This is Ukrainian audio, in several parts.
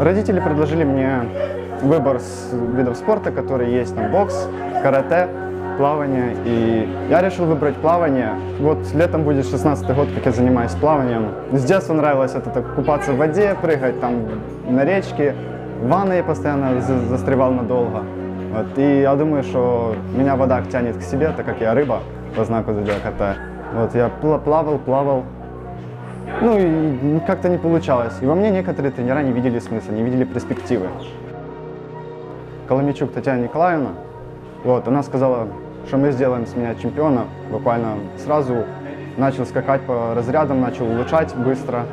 Родители предложили мне выбор с видов спорта, которые есть, там, бокс, карате, плавание. И я решил выбрать плавание. Вот летом будет 16 год, как я занимаюсь плаванием. С детства нравилось это так, купаться в воде, прыгать там на речке. В ванной я постоянно за- застревал надолго. Вот. И я думаю, что меня вода тянет к себе, так как я рыба по знаку зодиака. Вот я пла- плавал, плавал, ну и как-то не получалось. И во мне некоторые тренера не видели смысла, не видели перспективы. Коломичук Татьяна Николаевна, вот, она сказала, что мы сделаем с меня чемпиона. Буквально сразу начал скакать по разрядам, начал улучшать быстро.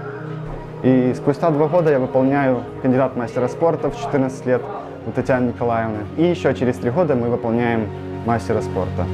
И спустя два года я выполняю кандидат мастера спорта в 14 лет у Татьяны Николаевны. И еще через три года мы выполняем мастера спорта.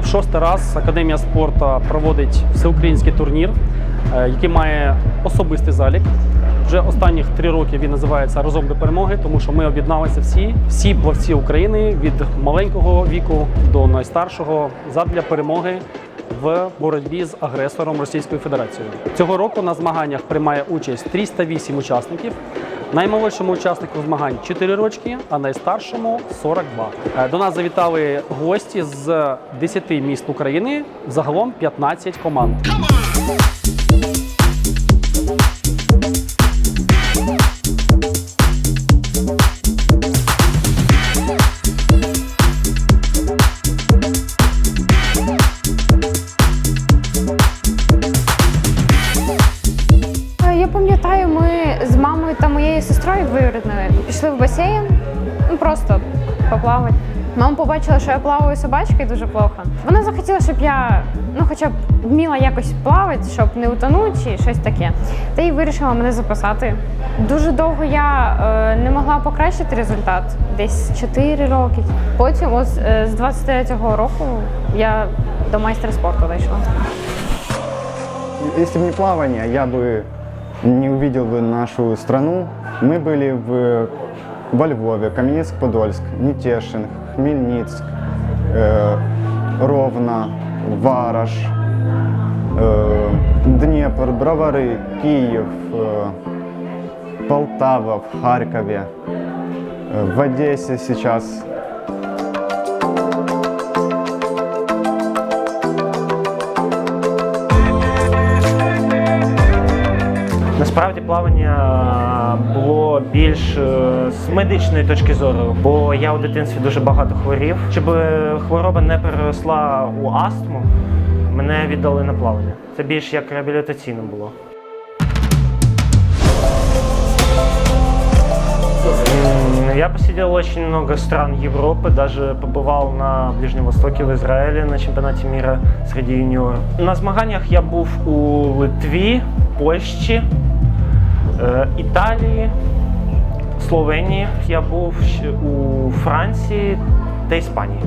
В шостий раз Академія спорту проводить всеукраїнський турнір, е, який має особистий залік. Вже останніх три роки він називається Разом до перемоги, тому що ми об'єдналися всі, всі плавці України від маленького віку до найстаршого задля перемоги в боротьбі з агресором Російською Федерацією. Цього року на змаганнях приймає участь 308 учасників. Наймолодшому учаснику змагань 4 рочки, а найстаршому 42. Е, До нас завітали гості з 10 міст України, загалом 15 команд. моєю сестрою двоюрідною пішли в басейн, ну просто поплавати. Мама побачила, що я плаваю собачкою дуже плохо. Вона захотіла, щоб я ну, хоча б вміла якось плавати, щоб не утонути чи щось таке. Та й вирішила мене записати. Дуже довго я е, не могла покращити результат, десь 4 роки. Потім, ось е, з 23-го року, я до майстра спорту дійшла. Если бы не плавание, я бы не увидел бы нашу страну. Мы были в, во Львове, Каменецк-Подольск, Нетешин, Хмельницк, э, Ровно, Вараш, э, Днепр, Бровары, Киев, э, Полтава, в Харькове, э, в Одессе сейчас. Насправді плавання було більш е, з медичної точки зору, бо я у дитинстві дуже багато хворів. Щоб е, хвороба не переросла у астму, мене віддали на плавання. Це більш як реабілітаційно було. Я посетил очень много стран Европы, даже побывал на Ближнем Востоке, в Израиле на чемпіонаті мира серед юніорів. На змаганнях я був у Литві, Польщі, е, Італії, Словенії. Я був у Франції та Іспанії.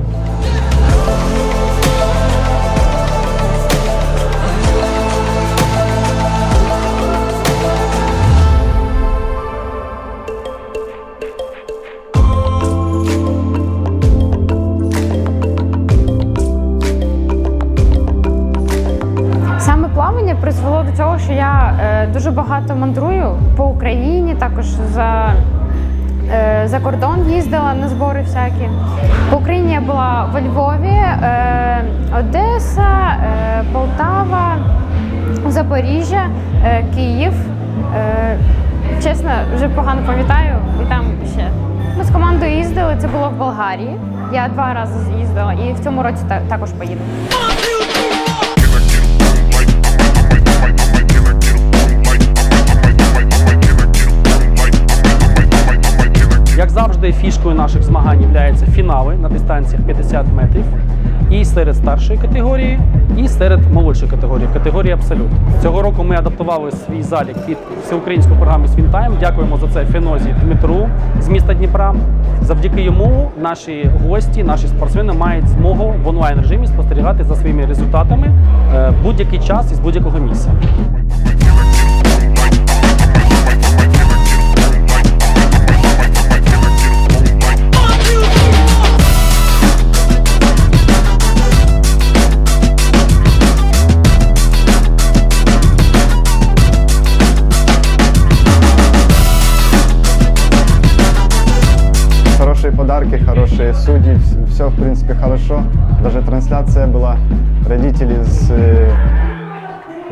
Багато мандрую по Україні, також за, е, за кордон їздила на збори всякі. По Україні я була во Львові, е, Одеса, е, Полтава, Запоріжжя, Київ. Чесно, вже погано пам'ятаю, і там ще Ми з командою їздили, це було в Болгарії. Я два рази з'їздила і в цьому році та- також поїду. Завжди, фішкою наших змагань є фінали на дистанціях 50 метрів і серед старшої категорії, і серед молодшої категорії, в категорії Абсолют. Цього року ми адаптували свій залік під всеукраїнську програму Свінтайм. Дякуємо за це Фенозі Дмитру з міста Дніпра. Завдяки йому наші гості, наші спортсмени мають змогу в онлайн режимі спостерігати за своїми результатами е, будь-який час із будь-якого місця. судьи, все в принципе хорошо. Даже трансляция была. Родители с, э,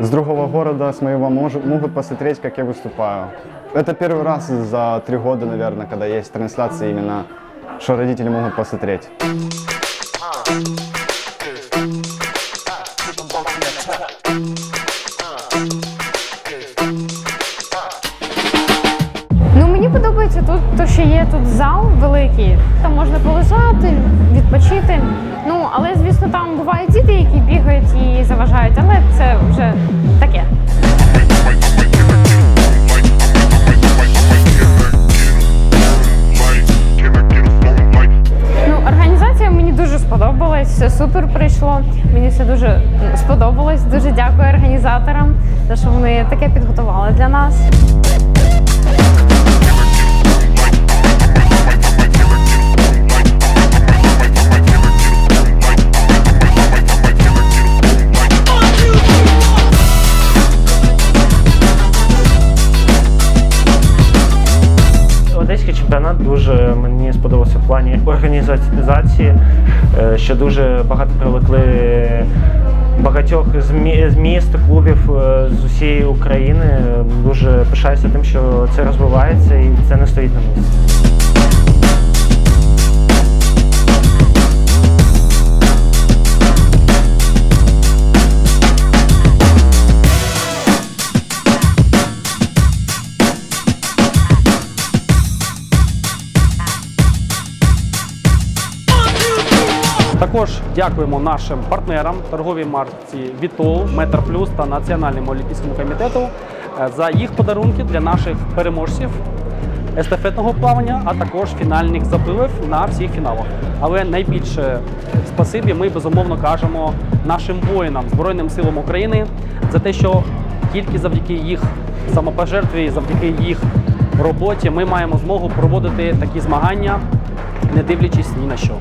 с другого города, с моего, мож- могут посмотреть, как я выступаю. Это первый раз за три года, наверное, когда есть трансляции именно, что родители могут посмотреть. Зал великий, там можна полежати, відпочити. Ну але звісно, там бувають діти, які бігають і заважають, але це вже таке. Ну, організація мені дуже сподобалась, все супер прийшло. Мені все дуже сподобалось. Дуже дякую організаторам, за що вони таке підготували для нас. Дуже мені сподобався в плані організації, е, що дуже багато привлекли багатьох з мі- міст, клубів е, з усієї України. Дуже пишаюся тим, що це розвивається і це не стоїть на місці. Також дякуємо нашим партнерам торговій марці Вітол, Метр Плюс та Національному олімпійському комітету е, за їх подарунки для наших переможців естафетного плавання, а також фінальних запилів на всіх фіналах. Але найбільше спасибі ми безумовно кажемо нашим воїнам, Збройним силам України за те, що тільки завдяки їх самопожертві, завдяки їх роботі, ми маємо змогу проводити такі змагання, не дивлячись ні на що.